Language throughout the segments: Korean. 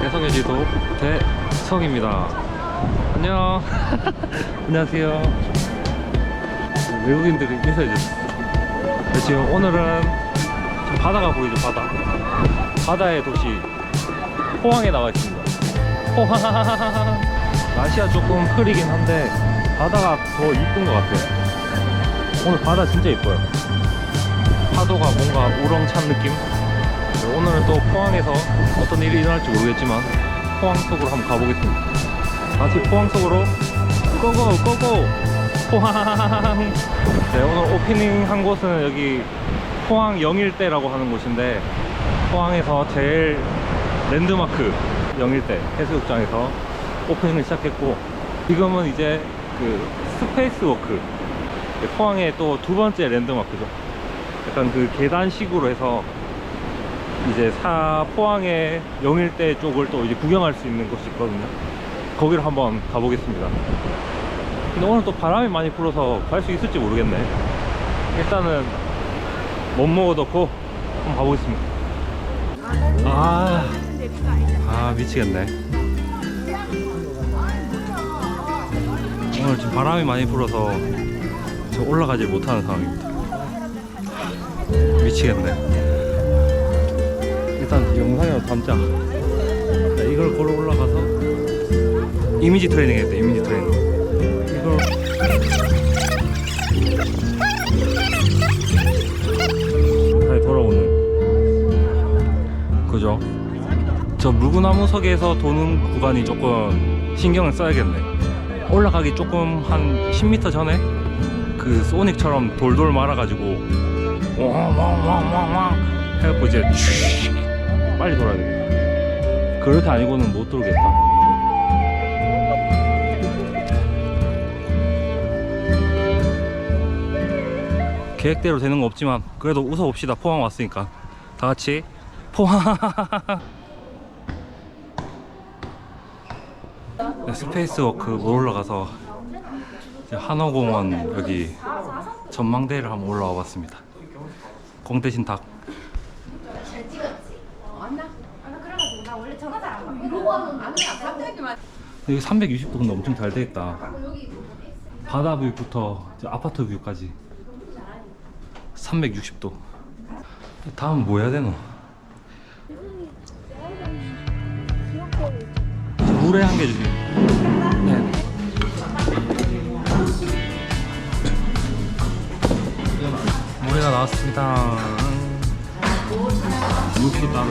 대성여지도 대성입니다. 안녕. 안녕하세요. 외국인들이 인사해줬어요. 네, 지금 오늘은 바다가 보이죠, 바다. 바다의 도시, 포항에 나와 있습니다. 포항. 날씨가 조금 흐리긴 한데, 바다가 더 이쁜 것 같아요. 오늘 바다 진짜 이뻐요. 파도가 뭔가 우렁찬 느낌? 네, 오늘은 또 포항에서 어떤 일이 일어날지 모르겠지만 포항 속으로 한번 가보겠습니다. 다시 포항 속으로 고고 고고 포항. 네 오늘 오프닝 한 곳은 여기 포항 영일대라고 하는 곳인데 포항에서 제일 랜드마크 영일대 해수욕장에서 오프닝을 시작했고 지금은 이제 그 스페이스 워크 네, 포항의 또 두 번째 랜드마크죠. 약간 그 계단식으로 해서 이제 사 포항의 영일대 쪽을 또 이제 구경할 수 있는 곳이 있거든요. 거기를 한번 가보겠습니다. 근데 오늘 또 바람이 많이 불어서 갈 수 있을지 모르겠네. 일단은 못 먹어도 고 한번 가보겠습니다. 아, 아 미치겠네. 오늘 지금 바람이 많이 불어서 저 올라가지 못하는 상황입니다. 미치겠네. 일단 영상이라도 담자. 자, 이걸 걸어 올라가서 이미지 트레이닝 돼, 이미지 트레이닝. 이걸. 다시 돌아오는. 그죠? 저 물구나무석에서 도는 구간이 조금 신경을 써야겠네. 올라가기 조금 한 10m 전에 그 소닉처럼 돌돌 말아가지고 왕왕왕왕왕 해갖고 이제 촤 빨리 돌아야 돼. 그렇게 아니고는 못 돌겠다. 계획대로 되는 거 없지만 그래도 웃어봅시다. 포항 왔으니까 다 같이 포항. 네, 스페이스 워크 못 올라가서 이제 한호공원 여기 전망대를 한번 올라와 봤습니다. 공 대신 닭. 왔나? 아, 나 그래가지고 나 원래 전화 잘안 받고 이거는 안 해. 갑자기만 여기 360도 근데 엄청 잘돼 있다. 바다 뷰부터 아파트 뷰까지 360도. 다음 뭐 해야 되노? 물에 한 개 주세요. 네. 물회가 나왔습니다. 육수 따로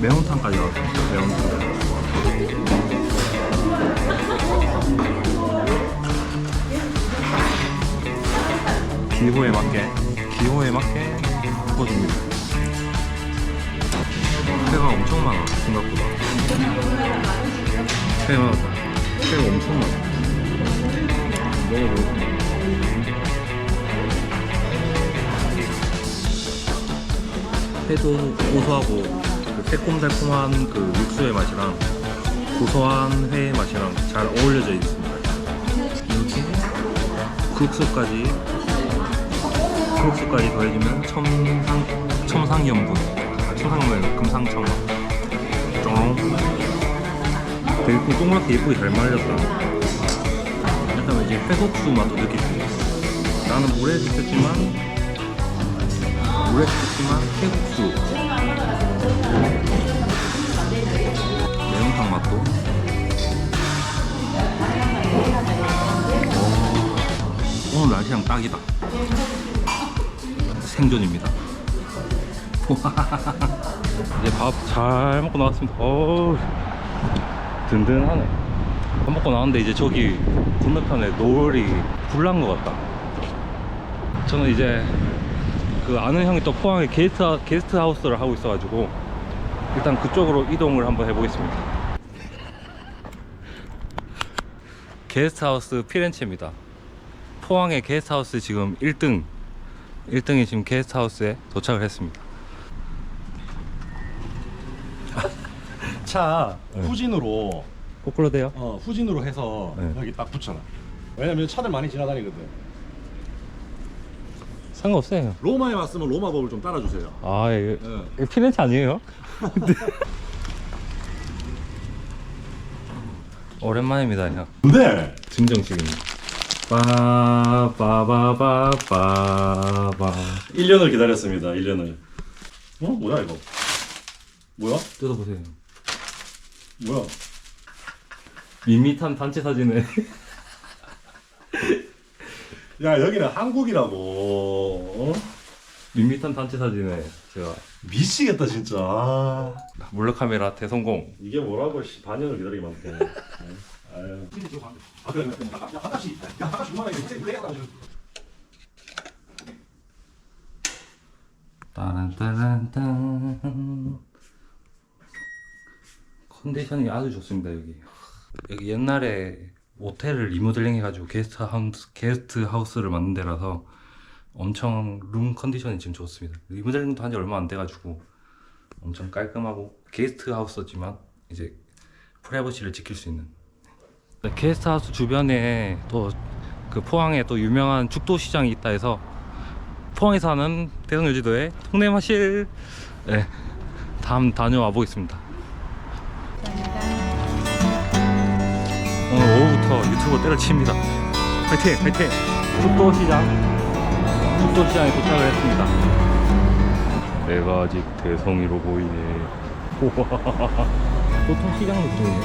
매운탕까지 나왔습니다. 매운탕. 기호에 맞게 기호에 맞게 볶아줍니다. 회가 엄청 많아 생각보다. 회가 회가 엄청 많아. 먹어보겠습니다 회도 고소하고 그 새콤달콤한 그 육수의 맛이랑 고소한 회의 맛이랑 잘 어울려져 있습니다. 여기 국수까지. 국수까지 더해주면 첨상 첨상염분. 아, 첨상염분 금상첨 쫑. 되게 그 동그랗게 예쁘게 잘 말렸다. 일단 이제 회국수 맛도 느낄 수 있어 나는 물에 시켰지만 물에 시켰지만 회국수 매운탕 맛도 오, 오늘 날씨랑 딱이다 생존입니다. 이제 밥 잘 먹고 나왔습니다. 어우, 든든하네. 밥 먹고 나왔는데 이제 저기 건너편에 노을이 불난 것 같다. 저는 이제 그 아는 형이 또 포항에 게스트, 게스트 하우스를 하고 있어가지고 일단 그쪽으로 이동을 한번 해보겠습니다. 게스트 하우스 피렌체입니다. 포항의 게스트 하우스 지금 1등 1등이 지금 게스트하우스에 도착을 했습니다. 차 네. 후진으로 거꾸로 돼요? 어 후진으로 해서 네. 여기 딱 붙여놔. 왜냐면 차들 많이 지나다니거든. 상관없어요. 로마에 왔으면 로마 법을 좀 따라주세요. 아, 이거, 네. 피렌체 아니에요? 오랜만입니다 형 근데 증정식입니다 빠바바바바바 1년을 기다렸습니다. 1년을. 어 뭐야 이거? 뭐야? 뜯어보세요 뭐야? 밋밋한 단체 사진을 야 여기는 한국이라고. 어? 밋밋한 단체 사진에 제가 미치겠다 진짜. 아, 몰래카메라 대성공 이게 뭐라고 씨, 반년을 기다리게 만드네. 아유. 따란따란딴 컨디션이 아주 좋습니다 여기 여기 옛날에 모텔을 리모델링 해가지고 게스트 하우스, 게스트 하우스를 만든 데라서 엄청 룸 컨디션이 지금 좋습니다 리모델링도 한 지 얼마 안 돼가지고 엄청 깔끔하고 게스트 하우스지만 이제 프라이버시를 지킬 수 있는 네, 게스트 하우스 주변에 또 그 포항에 또 유명한 죽도 시장이 있다 해서 포항에 사는 대성여지도의 통내 마실 네, 다음 다녀와 보겠습니다. 오늘 오후부터 유튜브 때려칩니다. 파이팅! 파이팅! 죽도 시장 죽도시장에 도착을 했습니다. 내가 아직 대성이로 보이네. 우와 보통 시장 느낌이네.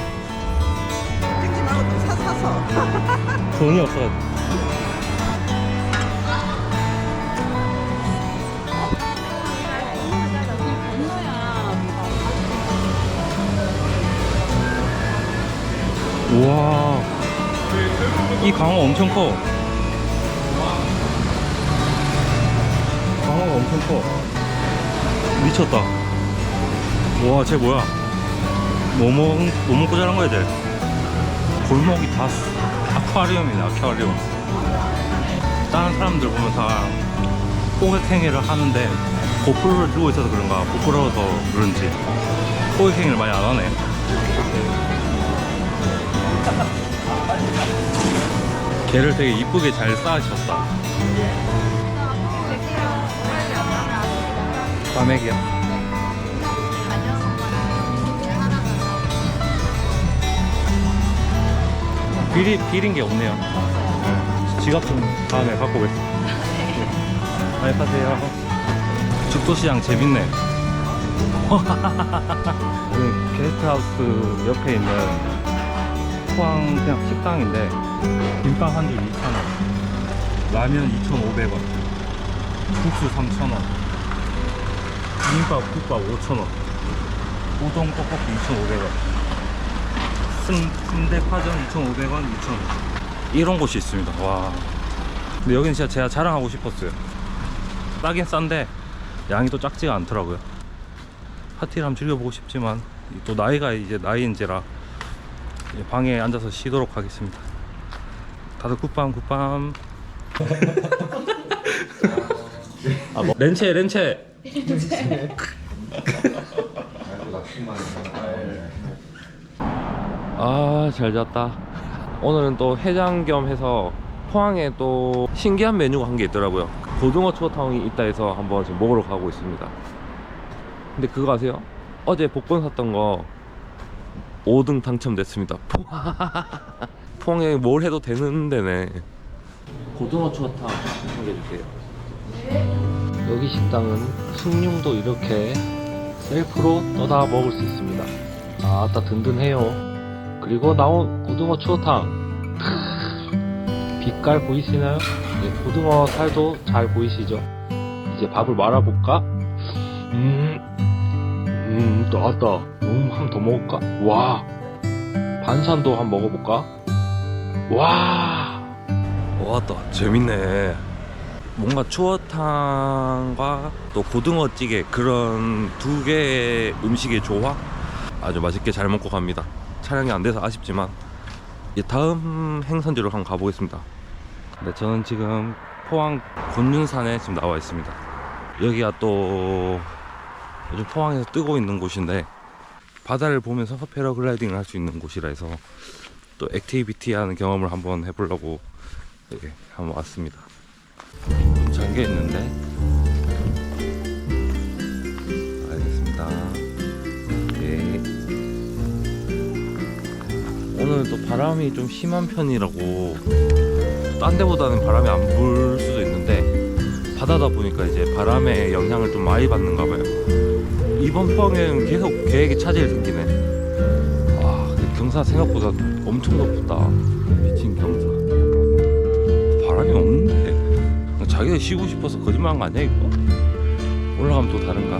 말고 또 사, 사서 돈이 없어가지고. 우와 이 강어 엄청 커 강어가 엄청 커. 미쳤다. 와 쟤 뭐야? 뭐 먹, 뭐 먹고 자란 거야 쟤 골목이 다 수- 아쿠아리움이네 아쿠아리움. 다른 사람들 보면 다 호객행위를 하는데 고프로를 들고 있어서 그런가? 고프로라서 그런지. 호객행위를 많이 안 하네. 개를 되게 이쁘게 잘 쌓으셨다 과메기야 비리, 비린 게 없네요. 지갑 좀 다음에 갖고 오겠습니다 많이 파세요. 죽도시장 재밌네. 여기 게스트하우스 옆에 있는 포항 그냥 식당인데 김밥 한 줄 2,000원 라면 2,500원 국수 3,000원 비빔밥 국밥 5,000원. 우동 떡볶이 2,500원. 순, 순대 파전 2,500원 2,000원. 이런 곳이 있습니다. 와. 근데 여기는 진짜 제가 자랑하고 싶었어요. 싸긴 싼데 양이 또 작지가 않더라고요. 파티를 한번 즐겨보고 싶지만 또 나이가 이제 나이인지라 방에 앉아서 쉬도록 하겠습니다. 다들 굿밤 굿밤. 아, 뭐. 렌체 렌체 아 잘 잤다. 오늘은 또 해장 겸 해서 포항에 또 신기한 메뉴가 한 게 있더라고요. 고등어 추어탕이 있다 해서 한번 지금 먹으러 가고 있습니다. 근데 그거 아세요? 어제 복권 샀던 거 5등 당첨됐습니다. 포항에 뭘 해도 되는 데네. 고등어 추어탕 한 개 주세요 여기 식당은 숭늉도 이렇게 셀프로 떠다 먹을 수 있습니다 아따 든든해요 그리고 나온 고등어 추어탕 빛깔 보이시나요? 네, 고등어 살도 잘 보이시죠? 이제 밥을 말아볼까? 음, 음, 나왔다. 음, 한 번 더 먹을까? 와, 반찬도 한 번 먹어볼까? 와, 와또 재밌네. 뭔가 추어탕과 또 고등어찌개 그런 두 개의 음식의 조화 아주 맛있게 잘 먹고 갑니다. 촬영이 안 돼서 아쉽지만 다음 행선지로 한번 가보겠습니다. 네, 저는 지금 포항 곤륜산에 지금 나와 있습니다. 여기가 또 요즘 포항에서 뜨고 있는 곳인데 바다를 보면서 패러글라이딩을 할 수 있는 곳이라 해서 또 액티비티 하는 경험을 한번 해보려고 여기 한번 왔습니다. 문 잠겨 있는데 알겠습니다. 네. 오늘 또 바람이 좀 심한 편이라고 딴 데보다는 바람이 안 불 수도 있는데 바다다 보니까 이제 바람의 영향을 좀 많이 받는가 봐요. 이번 포항에는 계속 계획에 차질이 생기네. 와, 근데 경사 생각보다 엄청 높다. 미친 경사. 바람이 없는데 자기가 쉬고 싶어서 거짓말한 거 아니야 이거? 올라가면 또 다른가?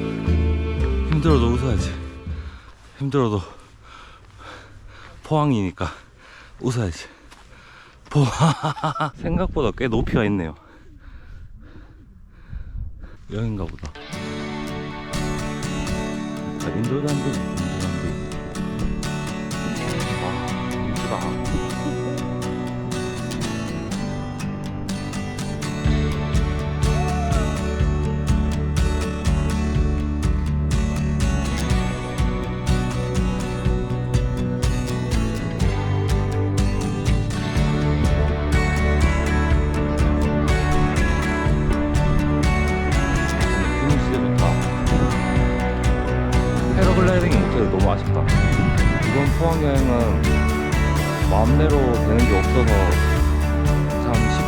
힘들어도 웃어야지. 힘들어도 포항이니까 웃어야지. 포항 생각보다 꽤 높이가 있네요. 여긴가 보다. 자, 인도단지, 인도단지. 와, 이쁘다.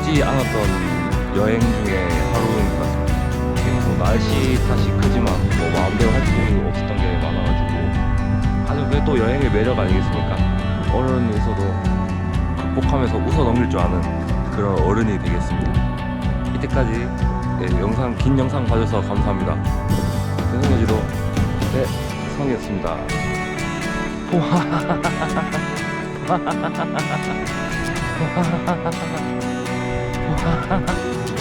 참 쉽지 않았던 여행 중에 하루인 것 같습니다. 뭐 날씨 탓이 크지만 뭐 마음대로 할 수 없었던 게 많아가지고 아주 그게 또 여행의 매력 아니겠습니까? 어른에서도 극복하면서 웃어 넘길 줄 아는 그런 어른이 되겠습니다. 이때까지 네, 영상 긴 영상 봐줘서 감사합니다. 대성여지도 네 성이었습니다. 와. 哈哈哈哈。